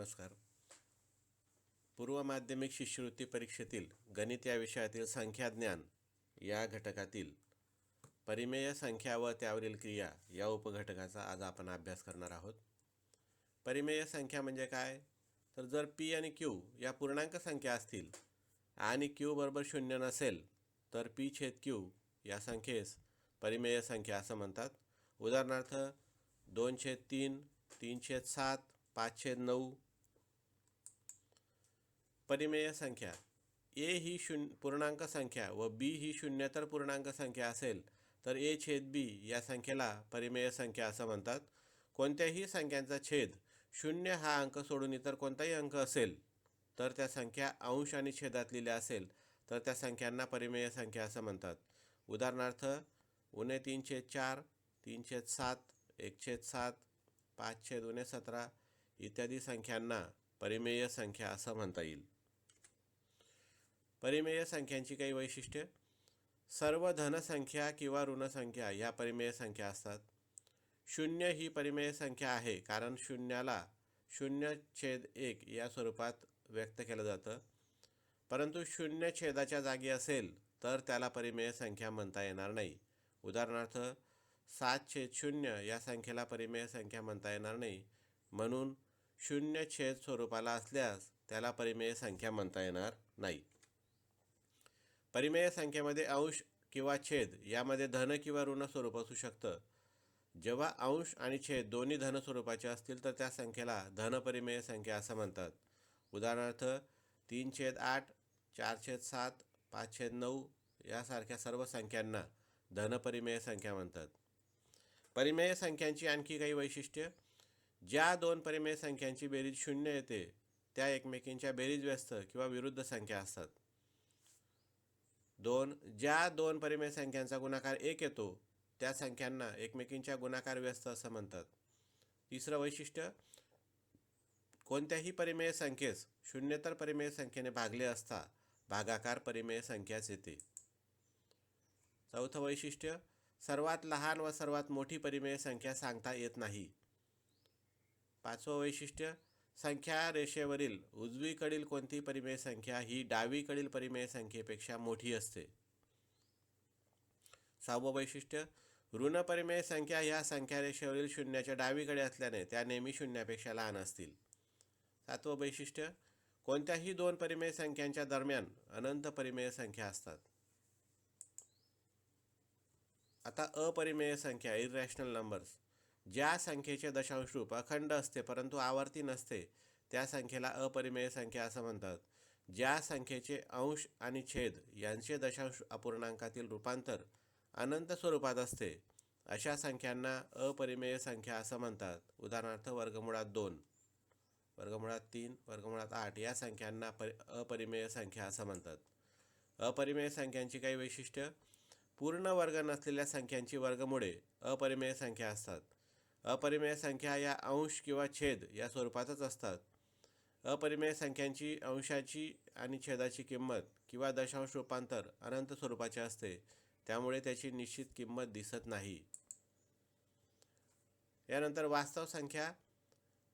नमस्कार. पूर्व माध्यमिक शिष्यवृत्ती परीक्षेतील गणित या विषयातील संख्याज्ञान या घटकातील परिमेय संख्या व त्यावरील क्रिया या उपघटकाचा आज आपण अभ्यास करणार आहोत. परिमेय संख्या म्हणजे काय? तर जर पी आणि क्यू या पूर्णांक संख्या असतील आणि क्यू बरोबर शून्य नसेल तर पी छेद क्यू या संख्येस परिमेय संख्या असं म्हणतात. उदाहरणार्थ दोन छेद तीन तीन छेद सात पाच छेद नऊ परिमेय संख्या. ए ही शून्य पूर्णांक संख्या व बी ही शून्यतर पूर्णांक संख्या असेल तर ए छेद बी या संख्येला परिमेय संख्या असं म्हणतात. कोणत्याही संख्यांचा छेद शून्य हा अंक सोडून इतर कोणताही अंक असेल तर त्या संख्या अंश आणि छेदात लिहिल्या असेल तर त्या संख्यांना परिमेय संख्या असं म्हणतात. उदाहरणार्थ उणे तीन छेद चार तीन छेद सात एक छेद सात पाच छेद उणे सतरा इत्यादी संख्यांना परिमेय संख्या असं म्हणता येईल. परिमेय संख्यांची काही वैशिष्ट्ये? सर्व धनसंख्या किंवा ऋणसंख्या ह्या परिमेय संख्या असतात. शून्य ही परिमेय संख्या आहे कारण शून्याला शून्य छेद एक या स्वरूपात व्यक्त केलं जातं. परंतु शून्य छेदाच्या जागी असेल तर त्याला परिमेय संख्या म्हणता येणार नाही. उदाहरणार्थ सात छेद शून्य या संख्येला परिमेय संख्या म्हणता येणार नाही. म्हणून शून्य छेद स्वरूपाला असल्यास त्याला परिमेय संख्या म्हणता येणार नाही. परिमेय संख्येमध्ये अंश किंवा छेद यामध्ये धन किंवा ऋण स्वरूप असू शकतं. जेव्हा अंश आणि छेद दोन्ही धन स्वरूपाचे असतील तर त्या संख्येला धनपरिमेय संख्या असं म्हणतात. उदाहरणार्थ तीन छेद आठ चार छेद सात पाच छेद नऊ यासारख्या सर्व संख्यांना धनपरिमेय संख्या म्हणतात. परिमेय संख्यांची आणखी काही वैशिष्ट्य. ज्या दोन परिमेय संख्यांची बेरीज शून्य येते त्या एकमेकींच्या बेरीज व्यस्त किंवा विरुद्ध संख्या असतात. दोन ज्या दोन परिमेय संख्यांचा गुणाकार एक येतो त्या संख्यांना एकमेकींच्या गुणाकार व्यस्त असं म्हणतात. तिसरं वैशिष्ट्य कोणत्याही परिमेय संख्येस शून्यतर परिमेय संख्येने भागले असता भागाकार परिमेय संख्याच येते. चौथं वैशिष्ट्य सर्वात लहान व सर्वात मोठी परिमेय संख्या सांगता येत नाही. पाचवं वैशिष्ट्य संख्या रेषेवरील उजवीकडील कोणती परिमेय संख्या? ही डावीकडील परिमेय संख्येपेक्षा मोठी असते. सहावं वैशिष्ट्य ऋण परिमेय संख्या ह्या संख्या रेषेवरील शून्याच्या डावीकडे असल्याने त्या नेहमी शून्यापेक्षा लहान असतील. सातवं वैशिष्ट्य कोणत्याही दोन परिमेय संख्यांच्या दरम्यान अनंत परिमेय संख्या असतात. आता अपरिमेय संख्या इरॅशनल नंबर्स ज्या संख्येचे दशांश रूप अखंड असते परंतु आवर्ती नसते त्या संख्येला अपरिमेय संख्या असं म्हणतात. ज्या संख्येचे अंश आणि छेद यांचे दशांश अपूर्णांकातील रूपांतर अनंत स्वरूपात असते अशा संख्यांना अपरिमेय संख्या असं म्हणतात. उदाहरणार्थ वर्गमुळात दोन वर्गमुळात तीन वर्गमुळात आठ या संख्यांना परि अपरिमेय संख्या असं म्हणतात. अपरिमेय संख्यांची काही वैशिष्ट्य? पूर्ण वर्ग नसलेल्या संख्यांची वर्गमुळे अपरिमेय संख्या असतात. अपरिमेय संख्या या अंश किंवा छेद या स्वरूपातच असतात. अपरिमेय संख्यांची अंशाची आणि छेदाची किंमत किंवा दशांश रूपांतर अनंत स्वरूपाचे असते. त्यामुळे त्याची निश्चित किंमत दिसत नाही. यानंतर वास्तव संख्या.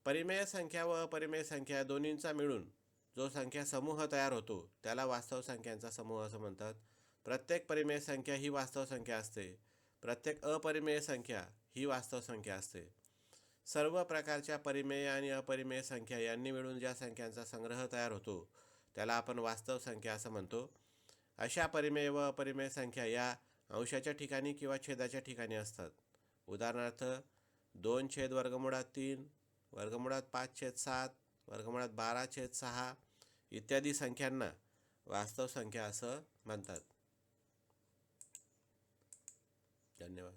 परिमेय संख्या व अपरिमेय संख्या दोन्हींचा मिळून जो संख्या समूह तयार होतो त्याला वास्तव संख्यांचा समूह असं म्हणतात. प्रत्येक परिमेय संख्या ही वास्तव संख्या असते. प्रत्येक अपरिमेय संख्या ही वास्तव संख्या असते. सर्व प्रकारच्या परिमेय आणि अपरिमेय संख्या यांनी मिळून ज्या संख्यांचा संग्रह तयार होतो त्याला आपण वास्तव संख्या असं म्हणतो. अशा परिमेय व अपरिमेय संख्या या अंशाच्या ठिकाणी किंवा छेदाच्या ठिकाणी असतात. उदाहरणार्थ दोन छेद वर्गमुळात तीन वर्गमुळात पाच छेद सात वर्गमुळात बारा छेद सहा इत्यादी संख्यांना वास्तव संख्या असं म्हणतात. धन्यवाद.